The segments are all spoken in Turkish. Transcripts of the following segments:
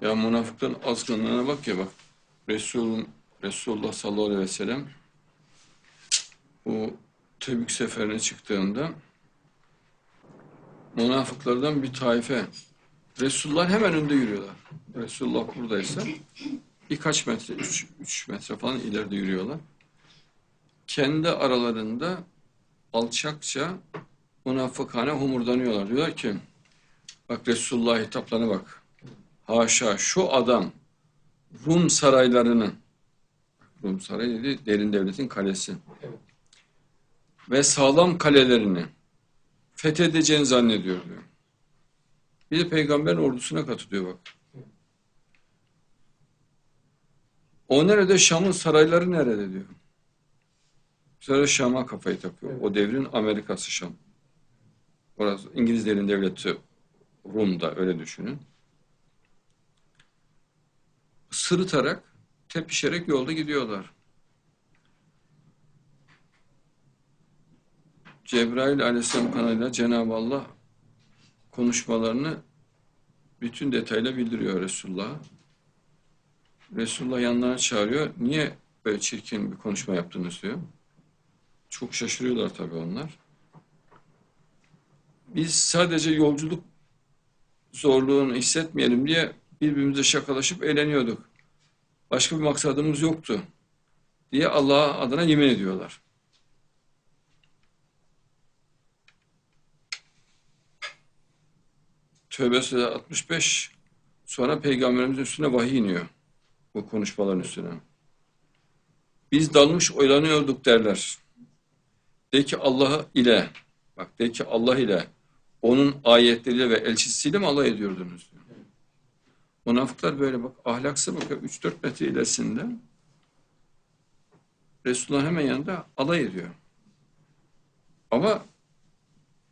Ya münafıkların azgınlığına bak ya bak. Resulun, Resulullah sallallahu aleyhi ve sellem bu Tebük seferine çıktığında münafıklardan bir taife Resulullah hemen önde yürüyorlar. Resulullah buradaysa birkaç metre, üç, üç metre falan ileride yürüyorlar. Kendi aralarında alçakça münafıkane homurdanıyorlar. Diyorlar ki bak Resulullah hitaplarına bak. Haşa şu adam Rum saraylarının Rum sarayı dedi derin devletin kalesi ve sağlam kalelerini fethedeceğini zannediyor diyor. Bir de peygamberin ordusuna katılıyor bak. O nerede? Şam'ın sarayları nerede diyor. Sonra Şam'a kafayı takıyor. O devrin Amerika'sı Şam. Orası İngilizlerin devleti Rum'da öyle düşünün. Sırıtarak, tepişerek yolda gidiyorlar. Cebrail aleyhisselam kanalıyla Cenab-ı Allah konuşmalarını bütün detayla bildiriyor Resulullah'a. Resulullah yanlarına çağırıyor. Niye böyle çirkin bir konuşma yaptınız diyor. Çok şaşırıyorlar tabii onlar. Biz sadece yolculuk zorluğunu hissetmeyelim diye birbirimize şakalaşıp eğleniyorduk. Başka bir maksadımız yoktu diye Allah adına yemin ediyorlar. Tövbe Suresi 65 sonra peygamberimizin üstüne vahiy iniyor. Bu konuşmaların üstüne. Biz dalmış oyalanıyorduk derler. De ki Allah ile bak de ki Allah ile onun ayetleriyle ve elçisiyle mi alay ediyordunuz? Münafıklar böyle bak ahlaksız bak 3-4 metre ilerisinde Resulullah hemen yanında alay ediyor. Ama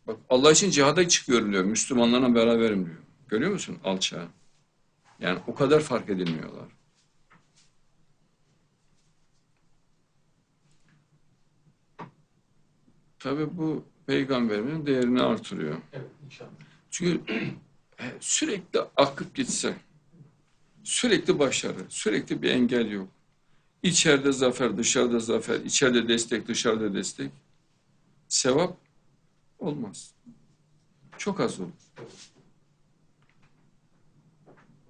bak Allah için cihada çıkıyorum diyor. Müslümanlarla beraberim diyor. Görüyor musun alçağı? Yani o kadar fark edilmiyorlar. Tabii bu peygamberimizin değerini artırıyor. Evet inşallah. Çünkü sürekli akıp gitse, sürekli başarı, sürekli bir engel yok. İçeride zafer, dışarıda zafer, içeride destek, dışarıda destek. Sevap olmaz. Çok az olur.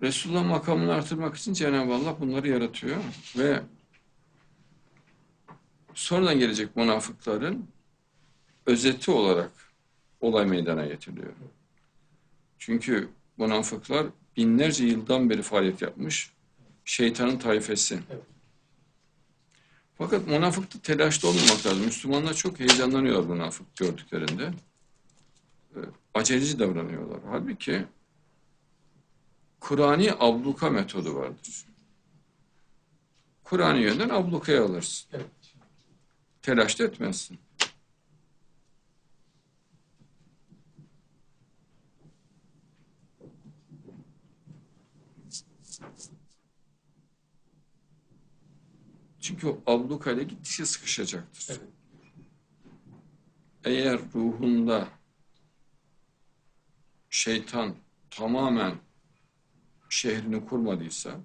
Resulullah makamını artırmak için Cenab-ı Allah bunları yaratıyor ve sonradan gelecek münafıkların özeti olarak olay meydana getiriliyor. Çünkü münafıklar binlerce yıldan beri faaliyet yapmış şeytanın taifesi. Evet. Fakat münafıkta telaşlı olmamak lazım. Müslümanlar çok heyecanlanıyorlar münafık gördüklerinde. Ee, Aceleci davranıyorlar. Halbuki Kur'ani abluka metodu vardır. Kur'an'ı yönden ablukaya alırsın. Evet. Telaş da etmezsin. Çünkü o ablukayla gittikçe sıkışacaktır. Evet. Eğer ruhunda şeytan tamamen şehrini kurmadıysa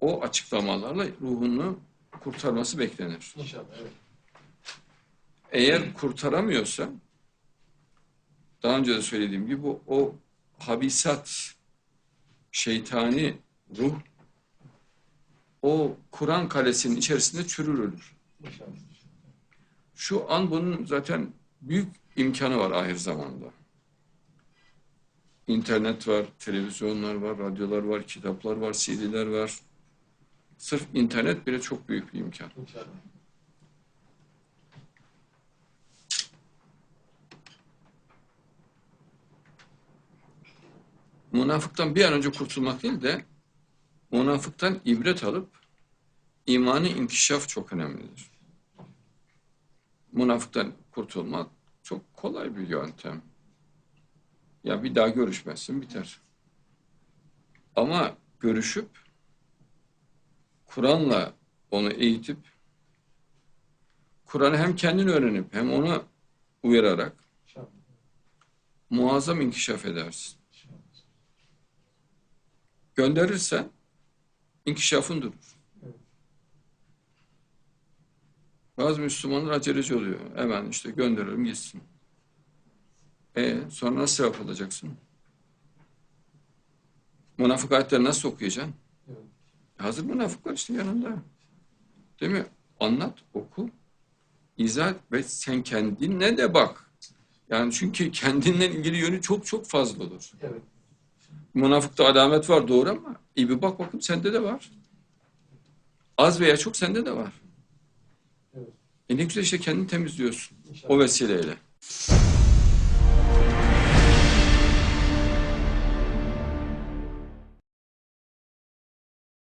o açıklamalarla ruhunu kurtarması beklenir. İnşallah evet. Eğer kurtaramıyorsa daha önce de söylediğim gibi o, o habisat şeytani ruh o Kur'an kalesinin içerisinde çürür ölür. Şu an bunun zaten büyük imkanı var ahir zamanda. İnternet var, televizyonlar var, radyolar var, kitaplar var, CD'ler var. Sırf internet bile çok büyük bir imkan. İnşallah. Münafıktan bir an önce kurtulmak değil de münafıktan ibret alıp imanı inkişaf çok önemlidir. Münafıktan kurtulmak çok kolay bir yöntem. Ya bir daha görüşmezsin biter. Ama görüşüp Kur'an'la onu eğitip Kur'an'ı hem kendin öğrenip hem ona uyararak muazzam inkişaf edersin. Gönderirsen inkişafın durur. Bazı Müslümanlar aceleci oluyor. Hemen işte gönderirim gitsin. E sonra nasıl sevap alacaksın? Münafık ayetleri nasıl okuyacaksın? Evet. Hazır münafıklar işte yanında. Değil mi? Anlat, oku, izah et ve sen kendinle de bak. Yani çünkü kendinle ilgili yönü çok çok fazla olur. Evet. Münafıkta alamet var doğru ama iyi bir bak bakayım sende de var. Az veya çok sende de var. Evet. E ne güzel işte kendini temizliyorsun İnşallah. o vesileyle.